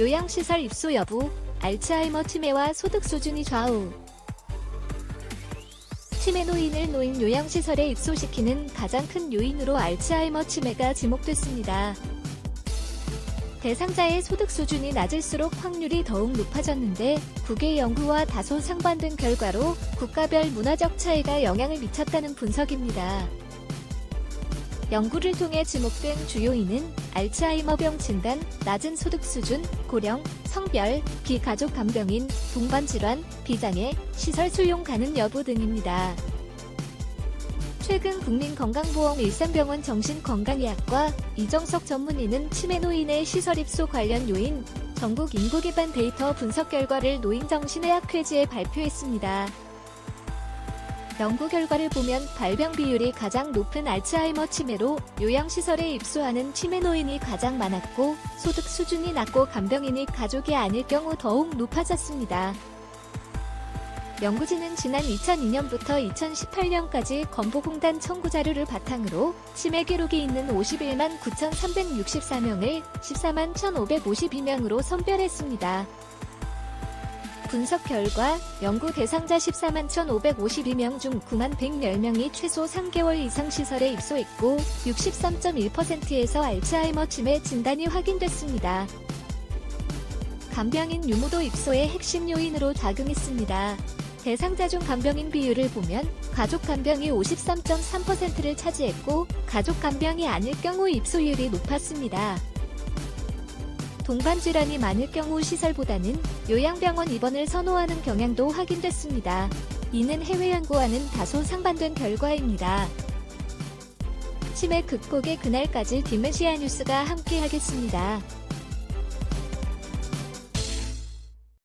요양시설 입소 여부, 알츠하이머 치매와 소득 수준이 좌우. 치매 노인을 노인 요양시설에 입소시키는 가장 큰 요인으로 알츠하이머 치매가 지목됐습니다. 대상자의 소득 수준이 낮을수록 확률이 더욱 높아졌는데 국외 연구와 다소 상반된 결과로 국가별 문화적 차이가 영향을 미쳤다는 분석입니다. 연구를 통해 지목된 주요인은 알츠하이머병 진단, 낮은 소득 수준, 고령, 성별, 비가족 간병인, 동반 질환, 비장애, 시설 수용 가능 여부 등입니다. 최근 국민건강보험 일산병원 정신건강의학과 이정석 전문의는 치매 노인의 시설 입소 관련 요인, 전국 인구 기반 데이터 분석 결과를 노인정신의학 회지에 발표했습니다. 연구 결과를 보면 발병 비율이 가장 높은 알츠하이머 치매로 요양시설에 입소하는 치매 노인이 가장 많았고 소득 수준이 낮고 간병인이 가족이 아닐 경우 더욱 높아졌습니다. 연구진은 지난 2002년부터 2018년까지 건보공단 청구 자료를 바탕으로 치매 기록이 있는 51만 9,364명을 14만 1,552명으로 선별했습니다. 분석 결과 연구 대상자 14만 1,552명 중 9만 110명이 최소 3개월 이상 시설에 입소했고 63.1%에서 알츠하이머 치매 진단이 확인됐습니다. 간병인 유무도 입소의 핵심 요인으로 작용했습니다. 대상자 중 간병인 비율을 보면 가족 간병이 53.3%를 차지했고 가족 간병이 아닐 경우 입소율이 높았습니다. 동반 질환이 많을 경우 시설보다는 요양병원 입원을 선호하는 경향도 확인됐습니다. 이는 해외 연구와는 다소 상반된 결과입니다. 치매 극복의 그날까지 디메시아 뉴스가 함께하겠습니다.